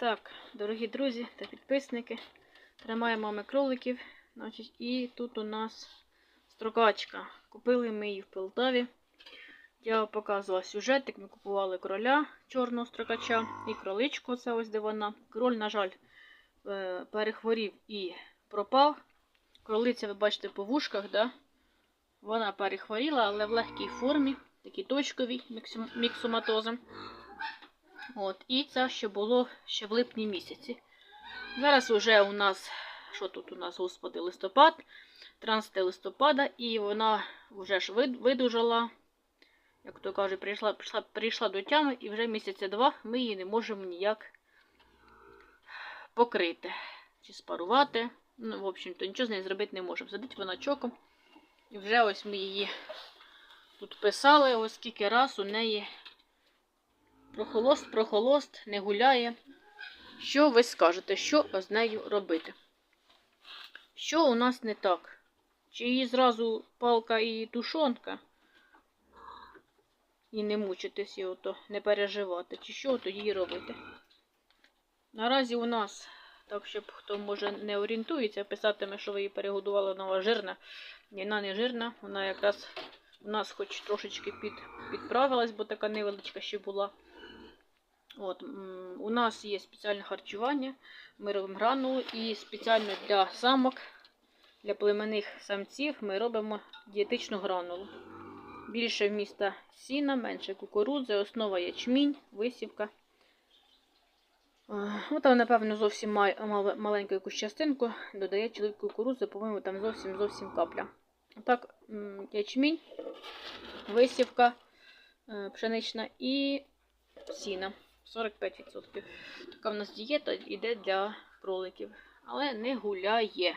Так, дорогі друзі та підписники, тримаємо ми кроликів. Значить, і тут у нас строкачка. Купили ми її в Полтаві. Я показувала сюжетик. Ми купували кроля чорного строкача і кроличку. Це ось де вона. Кроль, на жаль, е, перехворів і пропав. Кролиця, ви бачите, по вушках, да? вона перехворіла, але в легкій формі, такій точковій міксоматозом. От, і це ще було ще в липні місяці. Зараз вже у нас, що тут у нас, господи, листопад, 13 листопада, і вона вже ж видужала, як то кажуть, прийшла, прийшла, прийшла до тями, і вже місяця два ми її не можемо ніяк покрити чи спарувати. Ну, в общем-то, нічого з нею зробити не можемо. Сидить вона чоком. І вже ось ми її тут писали, ось скільки раз у неї прохолост, прохолост, не гуляє. Що ви скажете, що з нею робити? Що у нас не так? Чи її зразу палка і тушонка? І не мучитись і ото, не переживати, чи що то їй робити? Наразі у нас, так щоб хто може не орієнтується, писатиме, що ви її перегодували, вона жирна. Вона не жирна, вона якраз у нас хоч трошечки під, підправилась, бо така невеличка ще була. От, у нас є спеціальне харчування, ми робимо гранулу і спеціально для самок, для племенних самців ми робимо дієтичну гранулу. Більше вміста сіна, менше кукурудзи, основа ячмінь, висівка. Е, Ну, там, напевно, зовсім маленьку якусь частинку додає чоловік кукурудзи, по-моєму, там зовсім зовсім капля. Так, ячмінь, висівка е, пшенична і сіна. 45%. Така в нас дієта йде для кроликів, але не гуляє.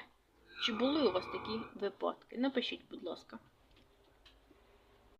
Чи були у вас такі випадки? Напишіть, будь ласка.